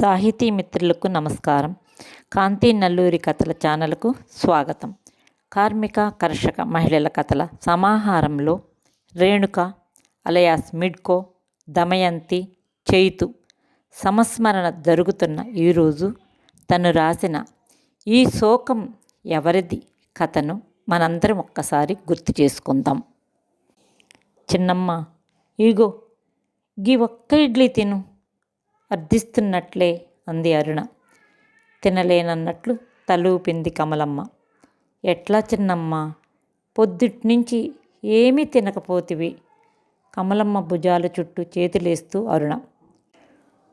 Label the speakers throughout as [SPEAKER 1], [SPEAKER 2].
[SPEAKER 1] సాహితీ మిత్రులకు నమస్కారం. కాంతి నల్లూరి కథల ఛానల్కు స్వాగతం. కార్మిక కర్షక మహిళల కథల సమాహారంలో రేణుక అలయాస్ మిడ్కో దమయంతి చైతు సంస్మరణ జరుగుతున్న ఈరోజు తను రాసిన ఈ శోకం ఎవరిది కథను మనందరం ఒక్కసారి గుర్తు చేసుకుందాం. చిన్నమ్మ ఇగో గీ ఒక్క ఇడ్లీ తిను. అర్థిస్తున్నట్లే అంది అరుణ. తినలేనన్నట్లు తలూపింది కమలమ్మ. ఎట్లా చిన్నమ్మ? పొద్దుట్నుంచి ఏమీ తినకపోతివి. కమలమ్మ భుజాల చుట్టూ చేతులేస్తూ అరుణ.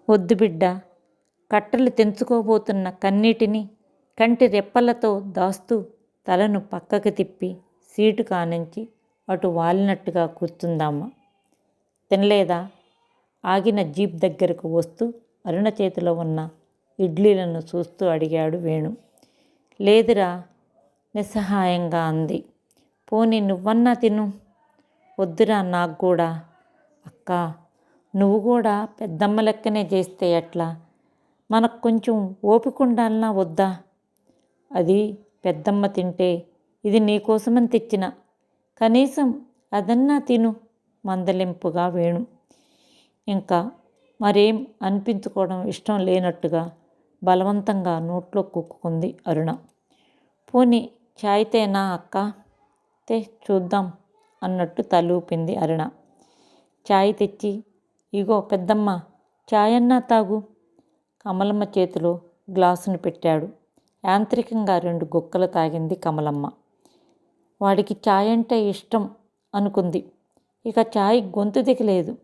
[SPEAKER 1] వద్దు బిడ్డ కట్టలు తెంచుకోబోతున్న కన్నీటిని కంటి రెప్పలతో దాస్తూ తలను పక్కకి తిప్పి సీటు కానించి అటు వాలినట్టుగా కూర్చుందామా? తినలేదా? ఆగిన జీప్ దగ్గరకు వస్తూ అరుణ చేతిలో ఉన్న ఇడ్లీలను చూస్తూ అడిగాడు వేణు. లేదురా నిస్సహాయంగా అంది. పోనీ నువ్వన్నా తిను. వద్దురా నాకు కూడా. అక్క నువ్వు కూడా పెద్దమ్మ లెక్కనే చేస్తే ఎట్లా? మనకు కొంచెం ఓపిక వద్దా? అది పెద్దమ్మ తింటే ఇది నీకోసమని తెచ్చిన. కనీసం అదన్నా తిను మందలింపుగా వేణు. ఇంకా మరేం అనిపించుకోవడం ఇష్టం లేనట్టుగా బలవంతంగా నోట్లో కుక్కుకుంది అరుణ. పోనీ చాయ్ తేనా అక్క? తే చూద్దాం అన్నట్టు తలూపింది అరుణ. చాయ్ తెచ్చి ఇగో పెద్దమ్మ చాయ్ అన్నా తాగు. కమలమ్మ చేతిలో గ్లాసును పెట్టాడు. యాంత్రికంగా రెండు గుక్కలు తాగింది కమలమ్మ. వాడికి చాయ్ అంటే ఇష్టం అనుకుంది. ఇక చాయ్ గొంతు దిగలేదు.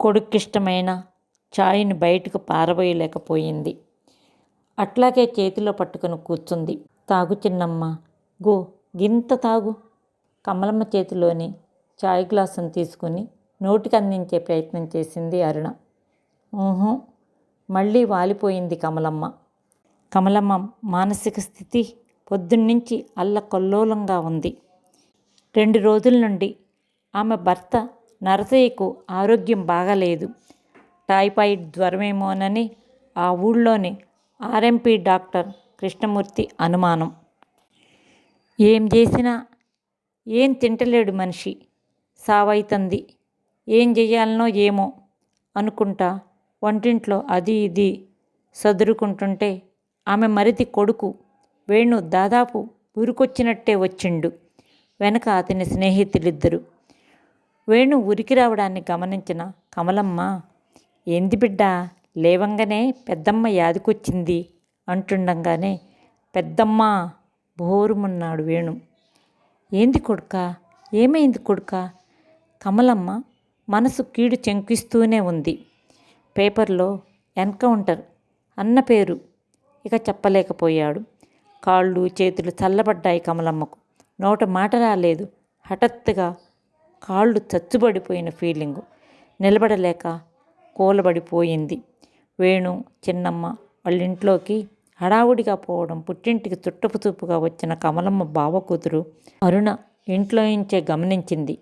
[SPEAKER 1] కొడుక్కిష్టమైన చాయ్ని బయటకు పారబోయలేకపోయింది అట్లాగే చేతిలో పట్టుకుని కూర్చుంది. తాగు చిన్నమ్మ. గో గింత తాగు. కమలమ్మ చేతిలోని చాయ్ గ్లాసును తీసుకుని నోటికి అందించే ప్రయత్నం చేసింది అరుణ. ఊహం మళ్ళీ వాలిపోయింది కమలమ్మ. కమలమ్మ మానసిక స్థితి పొద్దున్నుంచి అల్లకొల్లోలంగా ఉంది. రెండు రోజుల నుండి ఆమె భర్త నరసయ్యకు ఆరోగ్యం బాగాలేదు. టైఫాయిడ్ జ్వరమేమోనని ఆ ఊళ్ళోని ఆర్ఎంపీ డాక్టర్ కృష్ణమూర్తి అనుమానం. ఏం చేసినా? ఏం తింటలేడు మనిషి. సావైతంది ఏం చేయాలనో ఏమో అనుకుంటా వంటింట్లో అది ఇది సదురుకుంటుంటే ఆమె మరిది కొడుకు వేణు దాదాపు ఊరికొచ్చినట్టే వచ్చిండు. వెనక అతని స్నేహితులిద్దరు. వేణు ఉరికి రావడాన్ని గమనించిన కమలమ్మ ఏంది బిడ్డ లేవంగానే పెద్దమ్మ యాదికొచ్చింది అంటుండగానే పెద్దమ్మ భోరుమున్నాడు వేణు. ఏంది కొడుక ఏమైంది కొడుక? కమలమ్మ మనసు కీడు చెంకిస్తూనే ఉంది. పేపర్లో ఎన్కౌంటర్ అన్న పేరు ఇక చెప్పలేకపోయాడు. కాళ్ళు చేతులు చల్లబడ్డాయి కమలమ్మకు. నోట మాట రాలేదు. హఠాత్తుగా కాళ్ళు చచ్చుబడిపోయిన ఫీలింగు. నిలబడలేక కూలబడిపోయింది. వేణు చిన్నమ్మ వాళ్ళ ఇంట్లోకి హడావుడిగా పోవడం పుట్టింటికి చుట్టపు చూపుగా వచ్చిన కమలమ్మ బావ కూతురు అరుణ ఇంట్లో నుంచే గమనించింది.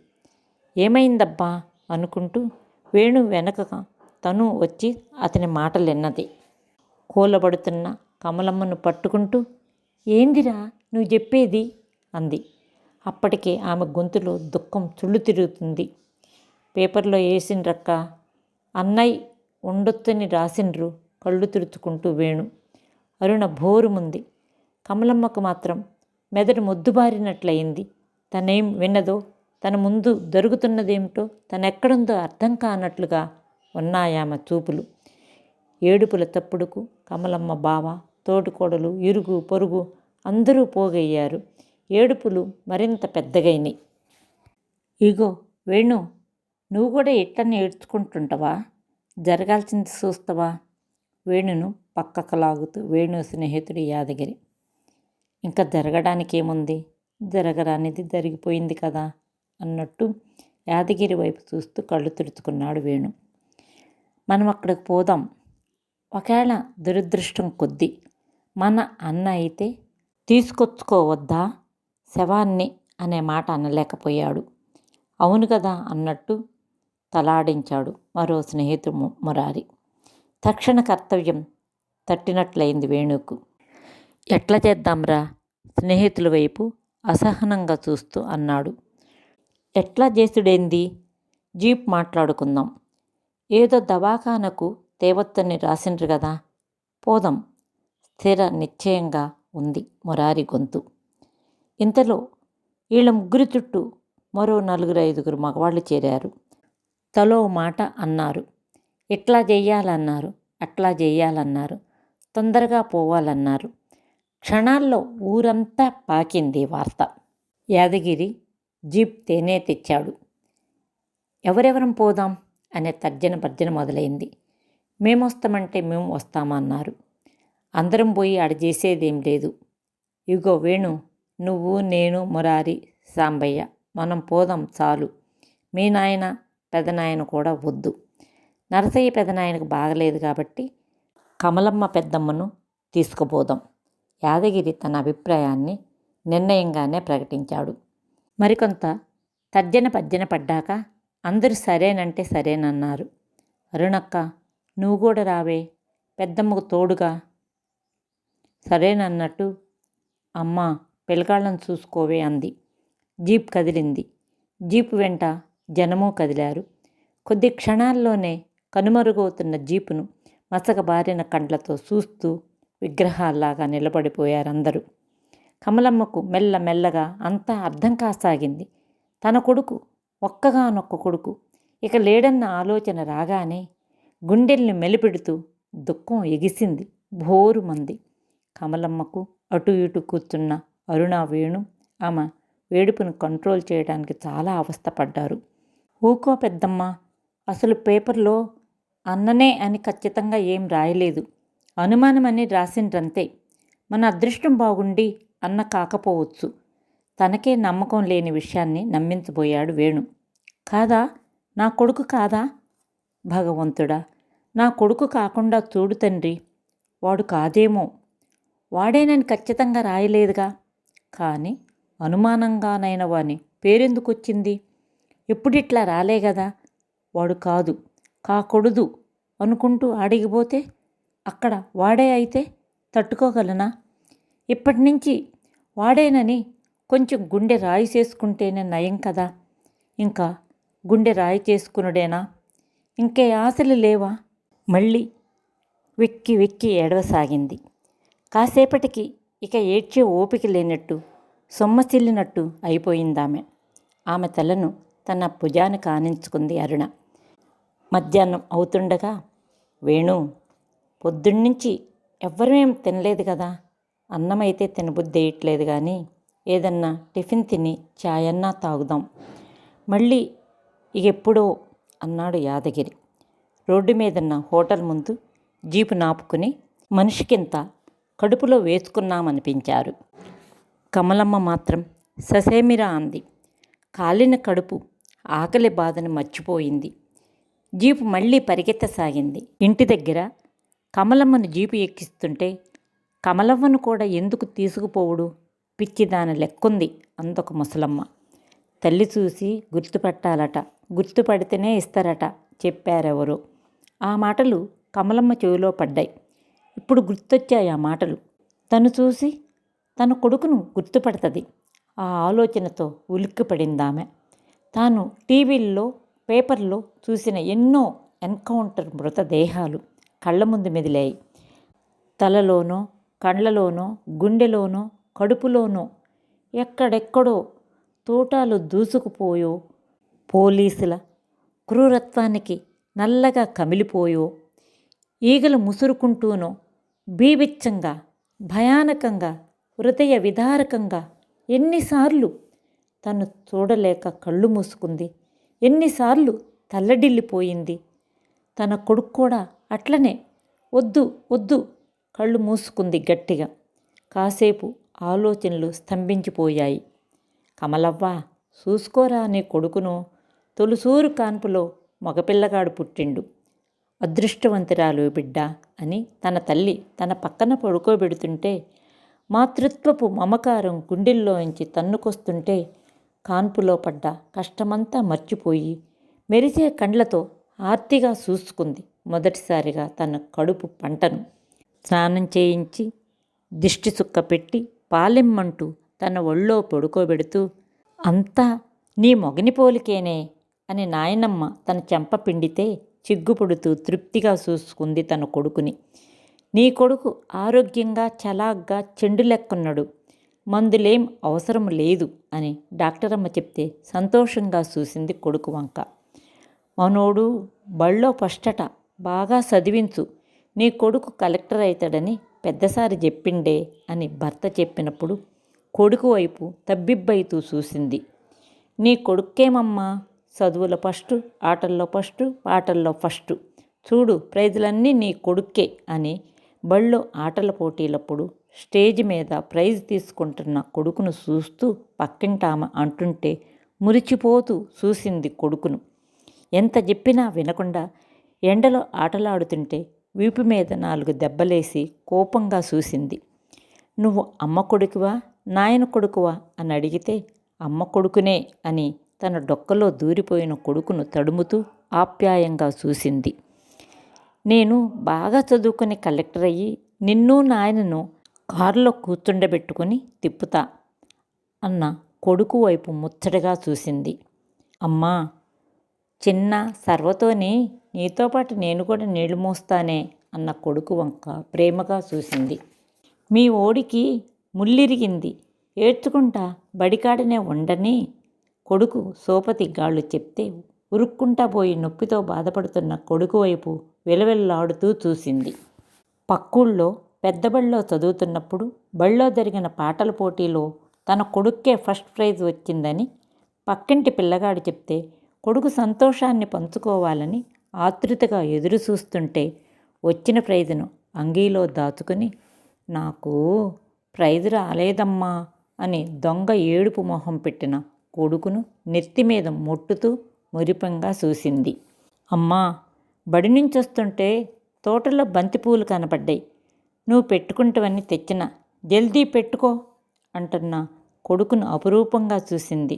[SPEAKER 1] ఏమైందబ్బా? అనుకుంటూ వేణు వెనక తను వచ్చి అతని మాటలిన్నది. కూలబడుతున్న కమలమ్మను పట్టుకుంటూ ఏందిరా? నువ్వు చెప్పేది? అంది. అప్పటికే ఆమె గొంతులో దుఃఖం చుళ్ళు తిరుగుతుంది పేపర్లో వేసిండ్రక్క అన్నయ్య ఉండొచ్చని రాసిండ్రు కళ్ళు తిరుచుకుంటూ వేణు. అరుణ భోరుముంది. కమలమ్మకు మాత్రం మెదడు మొద్దుబారినట్లయింది. తనేం విన్నదో తన ముందు జరుగుతున్నదేమిటో తనెక్కడుందో అర్థం కానట్లుగా ఉన్నాయామె చూపులు. ఏడుపుల తప్పుడుకు కమలమ్మ బావ తోటికోడలు ఇరుగు పొరుగు అందరూ పోగయ్యారు. ఏడుపులు మరింత పెద్దగైనాయి. ఇగో వేణు నువ్వు కూడా ఇట్టని ఏడ్చుకుంటుంటావా? జరగాల్సింది చూస్తావా? వేణును పక్కకు లాగుతూ వేణు స్నేహితుడు యాదగిరి. ఇంకా జరగడానికి ఏముంది జరగరానిది జరిగిపోయింది కదా? అన్నట్టు యాదగిరి వైపు చూస్తూ కళ్ళు తుడుచుకున్నాడు వేణు. మనం అక్కడికి పోదాం. ఒకవేళ దురదృష్టం కొద్దీ మన అన్న అయితే తీసుకొచ్చుకోవద్దా? శవాన్ని అనే మాట అనలేకపోయాడు. అవును కదా అన్నట్టు తలాడించాడు మరో స్నేహితుడు మురారి. తక్షణ కర్తవ్యం తట్టినట్లయింది వేణుకు. ఎట్లా చేద్దాంరా? స్నేహితుల వైపు అసహనంగా చూస్తూ అన్నాడు. ఎట్లా చేసుడేంది? జీప్ మాట్లాడుకుందాం. ఏదో దవాఖానకు తేవత్తని రాసిండ్రు కదా. పోదాం. స్థిర నిశ్చయంగా ఉంది మురారి గొంతు. ఇంతలో వీళ్ళ ముగ్గురి చుట్టూ మరో నలుగురు ఐదుగురు మగవాళ్ళు చేరారు. తలో మాట అన్నారు. ఇట్లా చేయాలన్నారు అట్లా చేయాలన్నారు తొందరగా పోవాలన్నారు. క్షణాల్లో ఊరంతా పాకింది వార్త. యాదగిరి జీప్ తేనే తెచ్చాడు. ఎవరెవరం పోదాం? అనే తర్జన భర్జన మొదలైంది. మేము వస్తామంటే మేము వస్తామన్నారు. అందరం పోయి ఆడ చేసేదేం లేదు. ఇగో వేణు నువ్వు నేను మురారి సాంబయ్య మనం పోదాం చాలు. మీ నాయన పెదనాయన కూడా వద్దు. నరసయ్య పెదనాయనకు బాగలేదు కాబట్టి కమలమ్మ పెద్దమ్మను తీసుకుపోదాం. యాదగిరి తన అభిప్రాయాన్ని నిర్ణయంగానే ప్రకటించాడు. మరికొంత తర్జన పజ్జన పడ్డాక అందరూ సరేనంటే సరేనన్నారు. అరుణక్క నువ్వు కూడా రావే. పెద్దమ్మకు తోడుగా. సరేనన్నట్టు అమ్మ పిల్లగాళ్ళను చూసుకోవే అంది. జీప్ కదిలింది. జీప్ వెంట జనము కదిలారు. కొద్ది క్షణాల్లోనే కనుమరుగవుతున్న జీపును మసకబారిన కండ్లతో చూస్తూ విగ్రహాల్లాగా నిలబడిపోయారందరూ. కమలమ్మకు మెల్ల మెల్లగా అంతా అర్థం కాసాగింది. తన కొడుకు ఒక్కగానొక్క కొడుకు. ఇక లేడన్న ఆలోచన రాగానే గుండెల్ని మెలిపెడుతూ దుఃఖం ఎగిసింది. భోరుమంది కమలమ్మకు అటు ఇటు కూర్చున్న అరుణ వేణు ఆమె వేడుపును కంట్రోల్ చేయడానికి చాలా అవస్థపడ్డారు. ఊకో పెద్దమ్మ అసలు పేపర్లో అన్ననే అని ఖచ్చితంగా ఏం రాయలేదు. అనుమానమని రాసిండ్రంతే. మన అదృష్టం బాగుండి అన్న కాకపోవచ్చు. తనకే నమ్మకం లేని విషయాన్ని నమ్మించబోయాడు వేణు. కాదా? నా కొడుకు కాదా? భగవంతుడా నా కొడుకు కాకుండా చూడు తండ్రి వాడు కాదేమో. వాడేనని ఖచ్చితంగా రాయలేదుగా. కానీ అనుమానంగానైన వాని పేరెందుకొచ్చింది? ఎప్పుడిట్లా రాలే కదా వాడు కాదు కాకూడదు అనుకుంటూ ఆడిగిపోతే అక్కడ వాడే అయితే తట్టుకోగలనా? ఇప్పటి నుంచి వాడేనని కొంచెం గుండె రాయి చేసుకుంటేనే నయం కదా? ఇంకా గుండె రాయి చేసుకునుడేనా? ఇంకే ఆశలు లేవా? మళ్ళీ వెక్కి వెక్కి ఏడవసాగింది. కాసేపటికి ఇక ఏడ్చే ఓపిక లేనట్టు సొమ్మసిల్లినట్టు అయిపోయిందామె. ఆమె తలను తన భుజాన్ని కానించుకుంది అరుణ. మధ్యాహ్నం అవుతుండగా వేణు పొద్దున్నుంచి ఎవ్వరేం తినలేదు కదా అన్నమైతే తినబుద్ధి వేయట్లేదు కానీ ఏదన్నా టిఫిన్ తిని ఛాయన్నా తాగుదాం. మళ్ళీ ఇక ఎప్పుడో అన్నాడు యాదగిరి. రోడ్డు మీదన్న హోటల్ ముందు జీపు నాపుకుని మనిషికింత కడుపులో వేసుకున్నామనిపించారు. కమలమ్మ మాత్రం ససేమిరా అంది. కాలిన కడుపు ఆకలి బాధను మర్చిపోయింది. జీపు మళ్ళీ పరిగెత్తసాగింది. ఇంటి దగ్గర కమలమ్మను జీపు ఎక్కిస్తుంటే కమలమ్మను కూడా ఎందుకు తీసుకుపోవుడు? పిచ్చిదాని లెక్కుంది అందొక ముసలమ్మ. తల్లి చూసి గుర్తుపట్టాలట. గుర్తుపడితేనే ఇస్తారట చెప్పారెవరో. ఆ మాటలు కమలమ్మ చెవిలో పడ్డాయి. ఇప్పుడు గుర్తొచ్చాయి ఆ మాటలు. తను చూసి తన కొడుకును గుర్తుపడుతుంది. ఆ ఆలోచనతో ఉలిక్కిపడిందామె తాను టీవీల్లో పేపర్లో చూసిన ఎన్నో ఎన్కౌంటర్ మృతదేహాలు కళ్ళ ముందు మెదిలాయి. తలలోనో కళ్ళలోనో గుండెలోనో కడుపులోనో ఎక్కడెక్కడో తోటాలు దూసుకుపోయో పోలీసుల క్రూరత్వానికి నల్లగా కమిలిపోయో ఈగలు ముసురుకుంటూనో బీభిచ్చంగా భయానకంగా హృదయ విదారకంగా ఎన్నిసార్లు తను చూడలేక కళ్ళు మూసుకుంది. ఎన్నిసార్లు తల్లడిల్లిపోయింది. తన కొడుకు కూడా అట్లనే వద్దు వద్దు కళ్ళు మూసుకుంది గట్టిగా. కాసేపు ఆలోచనలు స్తంభించిపోయాయి. కమలవ్వ చూసుకోరా నీ కొడుకును? తొలుసూరు కాన్పులో మగపిల్లగాడు పుట్టిండు. అదృష్టవంతురాలు బిడ్డ అని తన తల్లి తన పక్కన పడుకోబెడుతుంటే మాతృత్వపు మమకారం గుండెల్లోంచి తన్నుకొస్తుంటే కాన్పులో పడ్డ కష్టమంతా మర్చిపోయి మెరిసే కండ్లతో ఆర్తిగా చూసుకుంది మొదటిసారిగా తన కడుపు పంటను. స్నానం చేయించి దిష్టి సుక్క పెట్టి పాలెమ్మంటూ తన ఒళ్ళో పడుకోబెడుతూ అంతా నీ మొగని పోలికేనే అని నాయనమ్మ తన చెంప పిండితే చిగ్గుపడుతూ తృప్తిగా చూసుకుంది తన కొడుకుని. నీ కొడుకు ఆరోగ్యంగా చలాగ్గా చెండు లెక్కున్నాడు. మందులేం అవసరం లేదు అని డాక్టరమ్మ చెప్తే సంతోషంగా చూసింది కొడుకు వంక. మనోడు బళ్ళో పష్టట బాగా చదివించు. నీ కొడుకు కలెక్టర్ అవుతాడని పెద్దసారి చెప్పిండే అని భర్త చెప్పినప్పుడు కొడుకు వైపు తబ్బిబ్బైతూ చూసింది. నీ కొడుక్కేమమ్మా? చదువుల ఫస్ట్ ఆటల్లో ఫస్ట్ పాటల్లో ఫస్ట్. చూడు ప్రైజులన్నీ నీ కొడుక్కే అని బళ్ళో ఆటల పోటీలప్పుడు స్టేజ్ మీద ప్రైజ్ తీసుకుంటున్న కొడుకును చూస్తూ పక్కింటామ అంటుంటే మురిచిపోతూ చూసింది కొడుకును. ఎంత చెప్పినా వినకుండా ఎండలో ఆటలాడుతుంటే వీపు మీద నాలుగు దెబ్బలేసి కోపంగా చూసింది. నువ్వు అమ్మ కొడుకువా నాయన కొడుకువా? అని అడిగితే అమ్మ కొడుకునే అని తన డొక్కలో దూరిపోయిన కొడుకును తడుముతూ ఆప్యాయంగా చూసింది. నేను బాగా చదువుకుని కలెక్టర్ అయ్యి నిన్ను నాయనను కారులో కూర్చుండబెట్టుకుని తిప్పుతా అన్న కొడుకు వైపు ముచ్చటగా చూసింది. అమ్మా చిన్న సర్వతోని నీతో పాటు నేను కూడా నీళ్ళు మోస్తానే అన్న కొడుకు వంక ప్రేమగా చూసింది. మీ ఓడికి ముల్లిరిగింది ఏడ్చుకుంటా బడికాడనే ఉండని కొడుకు సోపతి గాళ్ళు చెప్తే ఉరుక్కుంటా పోయి నొప్పితో బాధపడుతున్న కొడుకు వైపు విలవిల్లాడుతూ చూసింది. పక్కూళ్ళో పెద్ద బళ్ళో చదువుతున్నప్పుడు బళ్ళో జరిగిన పాటల పోటీలో తన కొడుక్కే ఫస్ట్ ప్రైజ్ వచ్చిందని పక్కింటి పిల్లగాడు చెప్తే కొడుకు సంతోషాన్ని పంచుకోవాలని ఆతృతగా ఎదురు చూస్తుంటే వచ్చిన ప్రైజును అంగీలో దాచుకుని నాకు ప్రైజు రాలేదమ్మా అని దొంగ ఏడుపు మొహం పెట్టిన కొడుకును నెత్తి మీద మొట్టుతూ మురిపంగా చూసింది. అమ్మా బడి నుంచి వస్తుంటే తోటలో బంతిపూలు కనపడ్డాయి. నువ్వు పెట్టుకుంటవన్నీ తెచ్చిన జల్దీ పెట్టుకో అంటున్న కొడుకును అపురూపంగా చూసింది.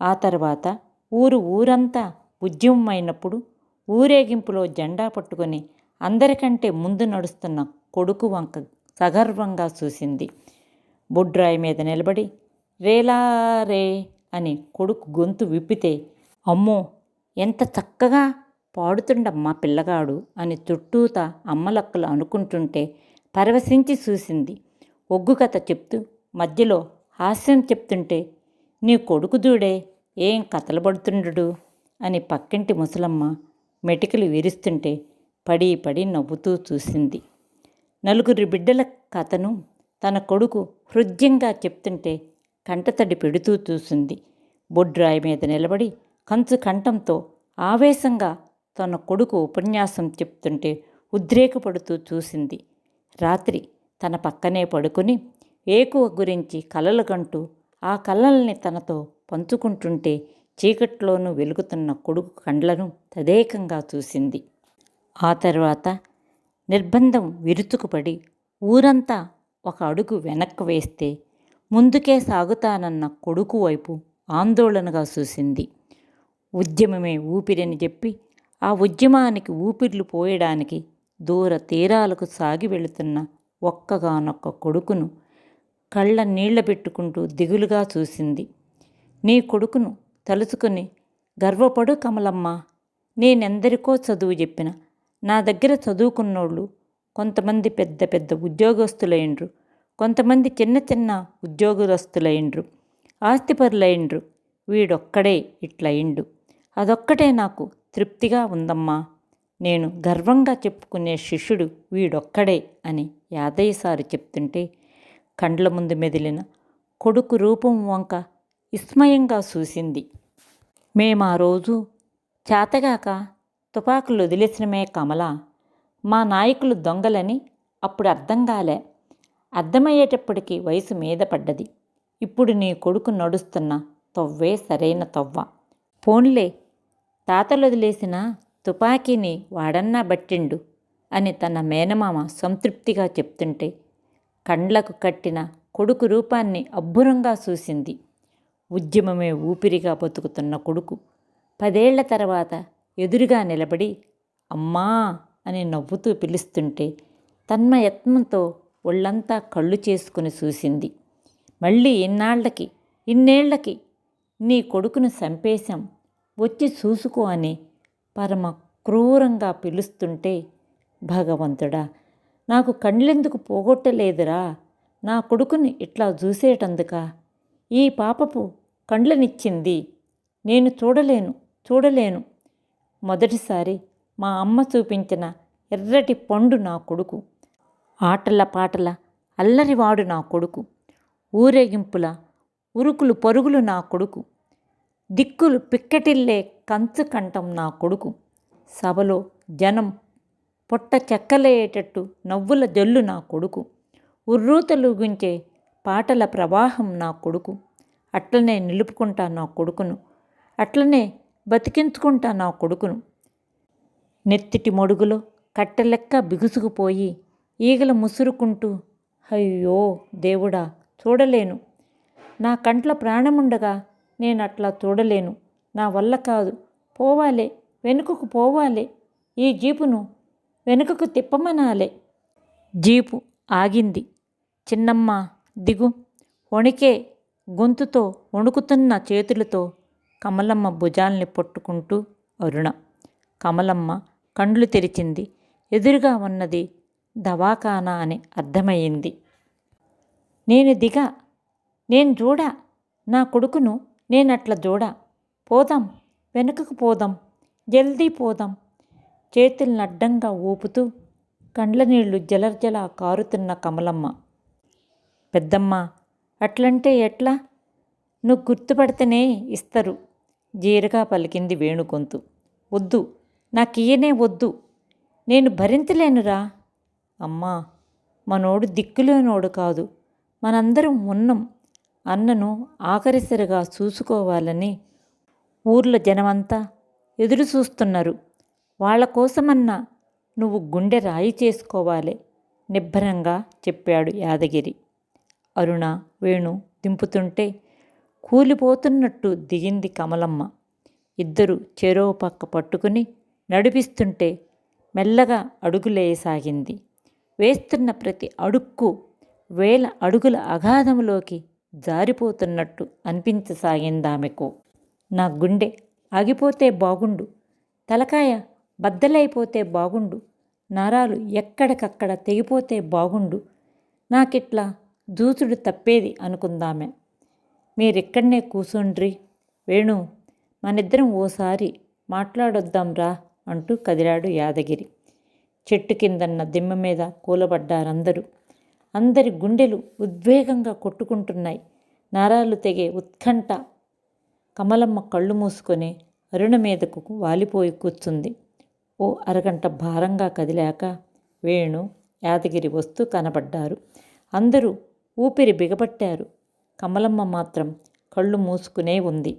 [SPEAKER 1] ఆ తర్వాత ఊరు ఊరంతా ఉద్యమమైనప్పుడు ఊరేగింపులో జెండా పట్టుకొని అందరికంటే ముందు నడుస్తున్న కొడుకు వంక సగర్వంగా చూసింది. బొడ్రాయి మీద నిలబడి రేలా రే అని కొడుకు గొంతు విప్పితే అమ్మో ఎంత చక్కగా పాడుతుండమ్మా పిల్లగాడు అని చుట్టూతా అమ్మలక్కలు అనుకుంటుంటే పరవశించి చూసింది. ఒగ్గు కథ చెప్తూ మధ్యలో హాస్యం చెప్తుంటే నీ కొడుకు దూడే ఏం కథలు పడుతుండడు అని పక్కింటి ముసలమ్మ మెటికలు విరుస్తుంటే పడి పడి నవ్వుతూ చూసింది. నలుగురి బిడ్డల కథను తన కొడుకు హృద్యంగా చెప్తుంటే కంటతడి పెడుతూ చూసింది. బొడ్రాయి మీద నిలబడి కంచు కంఠంతో ఆవేశంగా తన కొడుకు ఉపన్యాసం చెప్తుంటే ఉద్రేకపడుతూ చూసింది. రాత్రి తన పక్కనే పడుకుని ఏకువ గురించి కలలు కంటూ ఆ కలల్ని తనతో పంచుకుంటుంటే చీకట్లోనూ వెలుగుతున్న కొడుకు కండ్లను తదేకంగా చూసింది. ఆ తర్వాత నిర్బంధం విరుచుకుపడి ఊరంతా ఒక అడుగు వెనక్కు వేస్తే ముందుకే సాగుతానన్న కొడుకు వైపు ఆందోళనగా చూసింది. ఉద్యమమే ఊపిరిని చెప్పి ఆ ఉద్యమానికి ఊపిర్లు పోయడానికి దూర తీరాలకు సాగి వెళుతున్న ఒక్కగానొక్క కొడుకును కళ్ళ నీళ్ళ పెట్టుకుంటూ దిగులుగా చూసింది. నీ కొడుకును తలుచుకుని గర్వపడు కమలమ్మ నేనెందరికో చదువు చెప్పిన. నా దగ్గర చదువుకున్నోళ్ళు కొంతమంది పెద్ద పెద్ద ఉద్యోగస్తులైండ్రు. కొంతమంది చిన్న చిన్న ఉద్యోగస్తులైండ్రు ఆస్తిపరులైండ్రు. వీడొక్కడే ఇట్లయిండు. అదొక్కటే నాకు తృప్తిగా ఉందమ్మా. నేను గర్వంగా చెప్పుకునే శిష్యుడు వీడొక్కడే అని యాదయ్యసారి చెప్తుంటే కండ్ల ముందు మెదిలిన కొడుకు రూపం వంక విస్మయంగా చూసింది. మేము ఆ రోజు చేతగాక తుపాకులు వదిలేసినమే కమల. మా నాయకులు దొంగలని అప్పుడు అర్థం కాలే. అర్థమయ్యేటప్పటికీ వయసు మీద పడ్డది. ఇప్పుడు నీ కొడుకు నడుస్తున్న తొవ్వే సరైన తొవ్వ. పోన్లే తాతలు వదిలేసిన తుపాకీని వాడన్నా బట్టిండు అని తన మేనమామ సంతృప్తిగా చెప్తుంటే కండ్లకు కట్టిన కొడుకు రూపాన్ని అబ్బురంగా చూసింది. ఉద్యమమే ఊపిరిగా బతుకుతున్న కొడుకు పదేళ్ళ తర్వాత ఎదురుగా నిలబడి అమ్మా అని నవ్వుతూ పిలుస్తుంటే తన్మయత్నంతో ఒళ్ళంతా కళ్ళు చేసుకుని చూసింది. మళ్ళీ ఇన్నాళ్ళకి ఇన్నేళ్ళకి నీ కొడుకును చంపేశాం. వచ్చి చూసుకో అని పరమ క్రూరంగా పిలుస్తుంటే భగవంతుడా నాకు కండ్లెందుకు పోగొట్టలేదురా? నా కొడుకుని ఇట్లా చూసేటందుక? ఈ పాపపు కండ్లనిచ్చింది. నేను చూడలేను చూడలేను. మొదటిసారి మా అమ్మ చూపించిన ఎర్రటి పండు నా కొడుకు. ఆటల పాటల అల్లరివాడు నా కొడుకు. ఊరేగింపుల ఉరుకులు పరుగులు నా కొడుకు. దిక్కులు పిక్కటిల్లే కంచు కంఠం నా కొడుకు. సభలో జనం పొట్ట చెక్కలేయేటట్టు నవ్వుల జల్లు నా కొడుకు. ఉర్రూతలుగుంచే పాటల ప్రవాహం నా కొడుకు. అట్లనే నిలుపుకుంటా నా కొడుకును. అట్లనే బతికించుకుంటా నా కొడుకును. నెత్తిటి మడుగులో కట్టెలెక్క బిగుసుకుపోయి ఈగలు ముసురుకుంటూ అయ్యో దేవుడా చూడలేను. నా కంట్ల ప్రాణముండగా నేను అట్లా చూడలేను. నా వల్ల కాదు. పోవాలే వెనుకకు పోవాలే. ఈ జీపును వెనుకకు తిప్పమనాలే. జీపు ఆగింది. చిన్నమ్మ దిగు. వణికే. గొంతుతో వణుకుతున్న చేతులతో కమలమ్మ భుజాల్ని పట్టుకుంటూ అరుణ. కమలమ్మ కండ్లు తెరిచింది. ఎదురుగా ఉన్నది దవాఖానా అని అర్థమయ్యింది. నేను దిగా నేను చూడ నా కొడుకును నేనట్ల చూడ పోదాం వెనుకకు పోదాం జల్దీ పోదాం. చేతుల్ని అడ్డంగా ఊపుతూ కండ్ల నీళ్ళు జలర్జల కారుతున్న కమలమ్మ. పెద్దమ్మ అట్లంటే ఎట్లా? నువ్వు గుర్తుపడితేనే ఇస్తారు. జీరగా పలికింది వేణుగొంతు వద్దు నాకియనే వద్దు. నేను భరించలేనురా. అమ్మా మనోడు దిక్కులేనోడు కాదు. మనందరం ఉన్నం. అన్నను ఆఖరిసరిగా చూసుకోవాలని ఊర్లో జనమంతా ఎదురు చూస్తున్నారు. వాళ్ళ కోసమన్నా నువ్వు గుండె రాయి చేసుకోవాలి నిబ్బరంగా చెప్పాడు యాదగిరి. అరుణ వేణు దింపుతుంటే కూలిపోతున్నట్టు దిగింది కమలమ్మ. ఇద్దరు చెరో పక్క పట్టుకుని నడిపిస్తుంటే మెల్లగా అడుగులేయసాగింది. వేస్తున్న ప్రతి అడుక్కు వేల అడుగుల అగాధంలోకి జారిపోతున్నట్టు అనిపించసాగిందామెకు నా గుండె ఆగిపోతే బాగుండు తలకాయ బద్దలైపోతే బాగుండు నరాలు ఎక్కడికక్కడ తెగిపోతే బాగుండు నాకిట్లా దూసుడు తప్పేది అనుకుందామే. మీరిక్కడనే కూసుండ్రి? వేణు మనిద్దరం ఓసారి మాట్లాడొద్దాంరా అంటూ కదిలాడు యాదగిరి. చెట్టు కిందన్న దిమ్మ మీద కూలబడ్డారందరూ. అందరి గుండెలు ఉద్వేగంగా కొట్టుకుంటున్నాయి. నరాలు తెగే ఉత్కంఠ కమలమ్మ కళ్ళు మూసుకొని అరుణ మీదకు వాలిపోయి కూర్చుంది. ఓ అరగంట భారంగా కదిలాక వేణు యాదగిరి వస్తూ కనబడ్డారు. అందరూ ఊపిరి బిగబట్టారు కమలమ్మ మాత్రం కళ్ళు మూసుకునే ఉంది.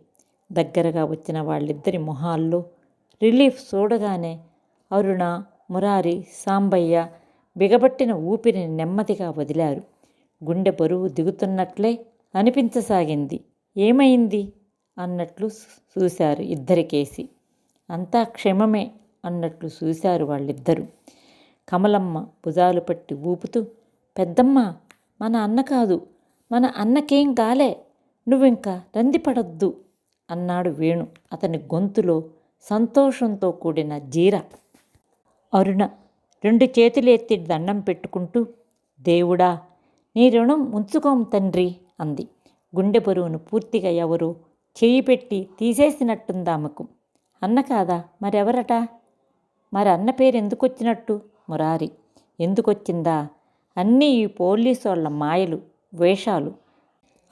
[SPEAKER 1] దగ్గరగా వచ్చిన వాళ్ళిద్దరి మొహాల్లో రిలీఫ్ చూడగానే అరుణ మురారి సాంబయ్య బిగబట్టిన ఊపిరిని నెమ్మదిగా వదిలారు. గుండె బరువు దిగుతున్నట్లే అనిపించసాగింది. ఏమైంది? అన్నట్లు చూశారు ఇద్దరికేసి. అంతా క్షమమే అన్నట్లు చూశారు వాళ్ళిద్దరూ. కమలమ్మ భుజాలు పట్టి ఊపుతూ పెద్దమ్మ మన అన్న కాదు మన అన్నకేం కాలే నువ్వింకా రందిపడొద్దు అన్నాడు వేణు. అతని గొంతులో సంతోషంతో కూడిన జీర. అరుణ రెండు చేతులు ఎత్తి దండం పెట్టుకుంటూ దేవుడా నీ రుణం ఉంచుకోం తండ్రి అంది. గుండె బరువును పూర్తిగా ఎవరో చేయి పెట్టి తీసేసినట్టుందామకు అన్న కాదా? మరెవరట? మరి అన్న పేరు ఎందుకు వచ్చినట్టు మురారి ఎందుకొచ్చిందా? అన్నీ ఈ పోలీసు వాళ్ళ మాయలు వేషాలు.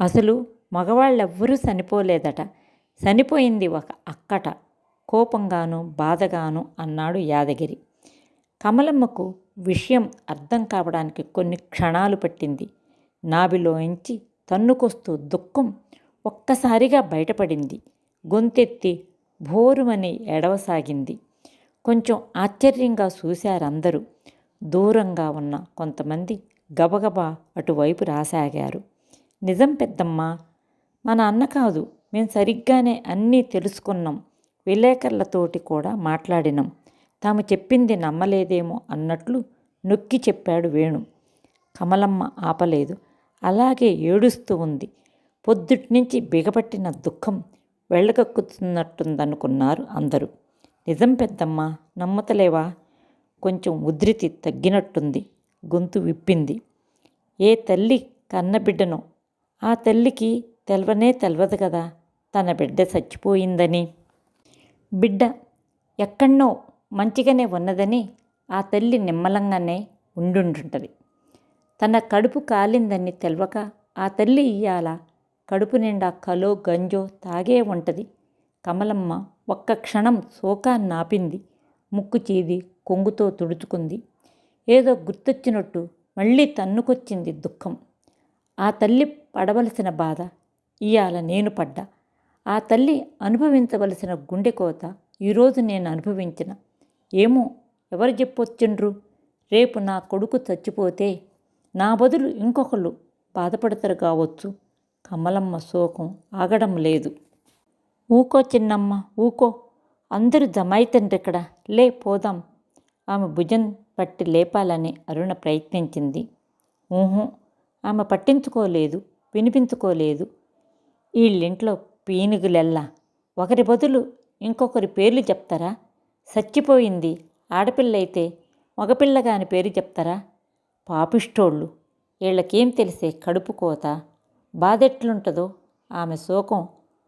[SPEAKER 1] అసలు మగవాళ్ళెవ్వరూ చనిపోలేదట. చనిపోయింది ఒక అక్కట. కోపంగాను బాధగాను అన్నాడు యాదగిరి. కమలమ్మకు విషయం అర్థం కావడానికి కొన్ని క్షణాలు పట్టింది. నాభిలోంచి తన్నుకొస్తూ దుఃఖం ఒక్కసారిగా బయటపడింది. గొంతెత్తి భోరుమని ఎడవసాగింది కొంచెం ఆశ్చర్యంగా చూశారందరూ. దూరంగా ఉన్న కొంతమంది గబగబా అటువైపు రాసాగారు. నిజం పెద్దమ్మ మన అన్న కాదు. మేము సరిగ్గానే అన్నీ తెలుసుకున్నాం. విలేకరులతోటి కూడా మాట్లాడినాం. తాము చెప్పింది నమ్మలేదేమో అన్నట్లు నొక్కి చెప్పాడు వేణు. కమలమ్మ ఆపలేదు. అలాగే ఏడుస్తూ ఉంది. పొద్దుట్నుంచి బిగపట్టిన దుఃఖం వెళ్ళగక్కుతున్నట్టుందనుకున్నారు అందరూ. నిజం పెద్దమ్మ నమ్మతలేవా? కొంచెం ఉధృతి తగ్గినట్టుంది. గొంతు విప్పింది. ఏ తల్లి కన్నబిడ్డనో? ఆ తల్లికి తెలవనే తెలవదు కదా. తన బిడ్డ చచ్చిపోయిందని. బిడ్డ ఎక్కడనో మంచిగానే ఉన్నదని ఆ తల్లి నిమ్మలంగానే ఉండుంటుంటుంది. తన కడుపు కాలిందని తెలవక ఆ తల్లి ఇయ్యాల కడుపు నిండా కలో గంజో తాగే ఉంటది. కమలమ్మ ఒక్క క్షణం శోకాన్ని ఆపింది ముక్కు చీది కొంగుతో తుడుచుకుంది. ఏదో గుర్తొచ్చినట్టు మళ్ళీ తన్నుకొచ్చింది దుఃఖం. ఆ తల్లి పడవలసిన బాధ ఇయాల నేను పడ్డా. ఆ తల్లి అనుభవించవలసిన గుండె కోత ఈరోజు నేను అనుభవించిన ఏమో ఎవరు చెప్పొచ్చిండ్రు? రేపు నా కొడుకు చచ్చిపోతే నా బదులు ఇంకొకళ్ళు బాధపడతారు కావచ్చు. కమలమ్మ శోకం ఆగడం లేదు. ఊకో చిన్నమ్మ ఊకో. అందరూ జమైతండ్రిక్కడ లే పోదాం. ఆమె భుజం పట్టి లేపాలని అరుణ ప్రయత్నించింది. ఊహు ఆమె పట్టించుకోలేదు వినిపించుకోలేదు. వీళ్ళింట్లో పీనుగులెల్లా. ఒకరి బదులు ఇంకొకరి పేర్లు చెప్తారా? చచ్చిపోయింది ఆడపిల్లయితే మగపిల్లగాని పేరు చెప్తారా? పాపిష్టోళ్ళు వీళ్ళకేం తెలిసే కడుపు కోత? బాధెట్లుంటుందో? ఆమె శోకం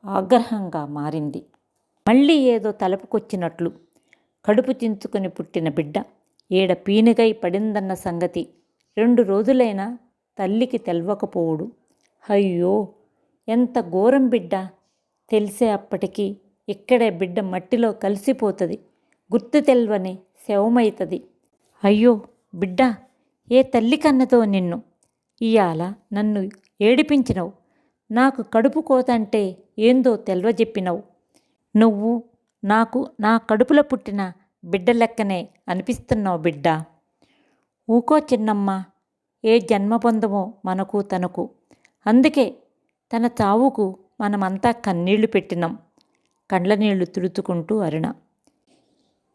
[SPEAKER 1] ఆగ్రహంగా మారింది. మళ్ళీ ఏదో తలపుకొచ్చినట్లు కడుపు చించుకొని పుట్టిన బిడ్డ ఏడ పీనుగై పడిందన్న సంగతి రెండు రోజులైనా తల్లికి తెల్వకపోవుడు. అయ్యో! ఎంత ఘోరం బిడ్డ! తెలిసే అప్పటికి ఇక్కడే బిడ్డ మట్టిలో కలిసిపోతుంది. గుర్తు తెల్వని శవమైతుంది. అయ్యో బిడ్డ ఏ తల్లి కన్నతో నిన్ను? ఇయాల నన్ను ఏడిపించినవు. నాకు కడుపు కోతంటే ఏందో తెల్వజెప్పినవు. నువ్వు నాకు నా కడుపులో పుట్టిన బిడ్డ లెక్కనే అనిపిస్తున్నావు బిడ్డ. ఊకో చిన్నమ్మ ఏ జన్మ పొందమో మనకు తనకు. అందుకే తన చావుకు మనమంతా కన్నీళ్ళు పెట్టినాం. కండ్ల నీళ్ళు తుడుచుకుంటూ అరుణ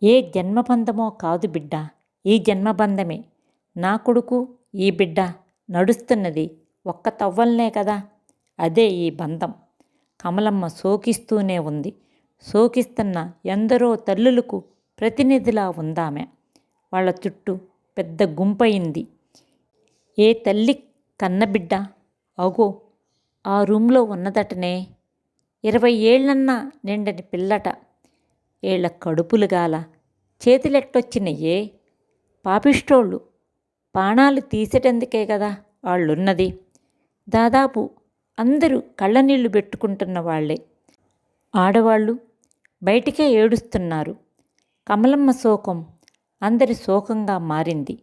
[SPEAKER 1] ఏ జన్మబంధమో కాదు బిడ్డ ఈ జన్మబంధమే. నా కొడుకు ఈ బిడ్డ నడుస్తున్నది ఒక్క తవ్వల్నే కదా? అదే ఈ బంధం. కమలమ్మ సోకిస్తూనే ఉంది. సోకిస్తున్న ఎందరో తల్లులకు ప్రతినిధిలా ఉందామె. వాళ్ళ చుట్టూ పెద్ద గుంపయింది. ఏ తల్లి కన్నబిడ్డ? అగో ఆ రూమ్లో ఉన్నదటనే. ఇరవై ఏళ్ళన్నా నిండని పిల్లట. ఏళ్ళ కడుపులు గాల. చేతులెట్టొచ్చినయే పాపిష్టోళ్ళు పాణాలు తీసేటందుకే కదా వాళ్ళున్నది. దాదాపు అందరూ కళ్ళనీళ్ళు పెట్టుకుంటున్న వాళ్ళే. ఆడవాళ్ళు బయటికే ఏడుస్తున్నారు. కమలమ్మ శోకం అందరి శోకంగా మారింది.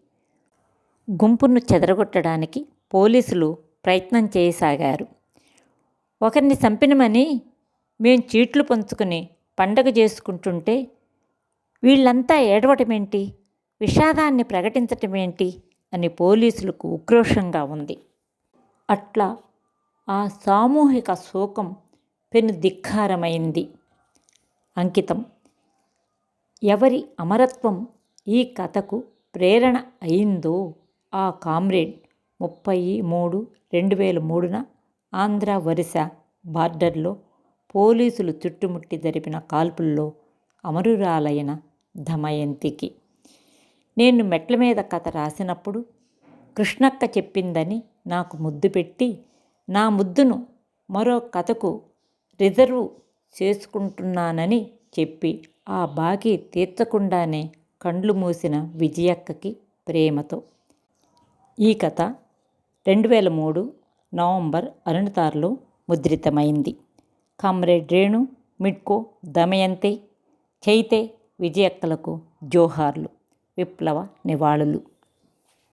[SPEAKER 1] గుంపును చెదరగొట్టడానికి పోలీసులు ప్రయత్నం చేయసాగారు. ఒకరిని చంపినమని మేం చీట్లు పంచుకుని పండగ చేసుకుంటుంటే వీళ్ళంతా ఏడవటమేంటి? విషాదాన్ని ప్రకటించటమేంటి? అని పోలీసులకు ఉక్రోషంగా ఉంది. అట్లా ఆ సామూహిక శోకం పెను ధిక్కారమైంది. అంకితం. ఎవరి అమరత్వం ఈ కథకు ప్రేరణ అయిందో ఆ కామ్రేడ్ ముప్పై మూడు రెండు వేల మూడున ఆంధ్ర వరిస బార్డర్లో పోలీసులు చుట్టుముట్టి జరిపిన కాల్పుల్లో అమరురాలైన దమయంతికి నేను మెట్ల మీద కథ రాసినప్పుడు కృష్ణక్క చెప్పిందని నాకు ముద్దు పెట్టి నా ముద్దును మరో కథకు రిజర్వ్ చేసుకుంటున్నానని చెప్పి ఆ బాకీ తీర్చకుండానే కండ్లు మూసిన విజయక్కకి ప్రేమతో. ఈ కథ రెండు వేల మూడు నవంబర్ అరుణతారులో ముద్రితమైంది. కామ్రేడ్ రేణు మిడ్కో దమయంతి చైతే విజయక్కలకు జోహార్లు విప్లవ నివాళులు.